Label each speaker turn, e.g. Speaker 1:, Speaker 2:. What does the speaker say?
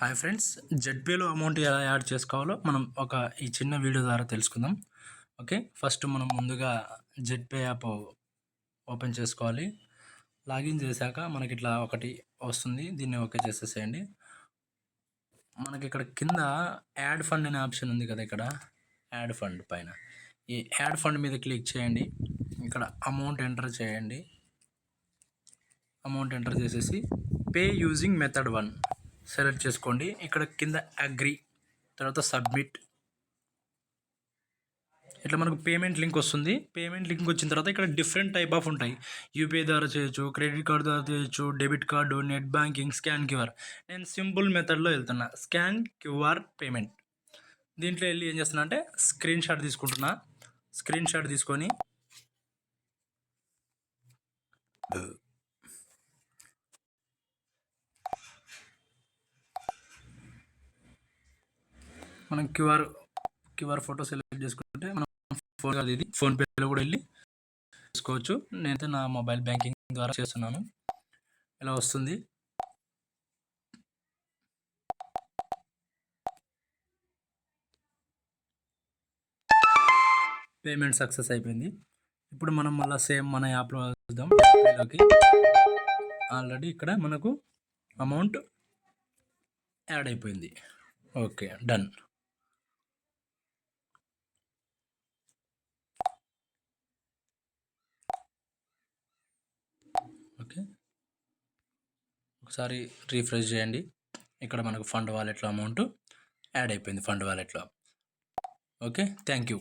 Speaker 1: Hi friends జెడ్పేలో amount ఎలా add చేసుకోవాలో మనం ఒక ఈ చిన్న వీడియో ద్వారా తెలుసుకుందాం. ఓకే ఫస్ట్ మనం ముందుగా జెడ్పే యాప్ ఓపెన్ చేసుకోవాలి. లాగిన్ చేశాక మనకి ఇట్లా ఒకటి వస్తుంది దీన్ని ఓకే చేసేసేయండి. మనకి ఇక్కడ కింద యాడ్ ఫండ్ అనే ఆప్షన్ ఉంది కదా ఇక్కడ యాడ్ ఫండ్ పైన. ఈ యాడ్ ఫండ్ మీద క్లిక్ చేయండి. ఇక్కడ అమౌంట్ ఎంటర్ చేయండి. అమౌంట్ ఎంటర్ చేసేసి pay using method one select చేసుకోండి. ఇక్కడ కింద అగ్రి తర్వాత సబ్మిట్. ఇట్లా మనకు పేమెంట్ లింక్ వస్తుంది. పేమెంట్ లింక్ వచ్చిన తర్వాత ఇక్కడ డిఫరెంట్ టైప్ ఆఫ్ ఉంటాయి. యూపీఐ ద్వారా చేయొచ్చు క్రెడిట్ కార్డ్ ద్వారా చేయొచ్చు debit card net banking scan QR. నేను సింపుల్ మెథడ్లో వెళ్తున్నా. Scan QR payment. దీంట్లో వెళ్ళి ఏం చేస్తున్నా అంటే స్క్రీన్ షాట్ తీసుకుంటున్నా. స్క్రీన్ షాట్ తీసుకొని మనం క్యూఆర్ క్యూఆర్ ఫోటో సెలెక్ట్ చేసుకుంటే మనం ఫోన్ కాదు ఇది. ఫోన్పేలో కూడా వెళ్ళి తీసుకోవచ్చు నేనైతే నా మొబైల్ బ్యాంకింగ్ ద్వారా చేస్తున్నాను. ఇలా వస్తుంది? పేమెంట్ సక్సెస్ అయిపోయింది. ఇప్పుడు మనం మళ్ళీ సేమ్ మన యాప్లో చూద్దాం పేలోకి. ఆల్రెడీ ఇక్కడ మనకు అమౌంట్ యాడ్ అయిపోయింది. ఓకే డన్ ఓకే ఒకసారి రీఫ్రెష్ చేయండి. ఇక్కడ మనకు ఫండ్ వాలెట్లో అమౌంట్ యాడ్ అయిపోయింది ఫండ్ వాలెట్లో. ఓకే? Thank you.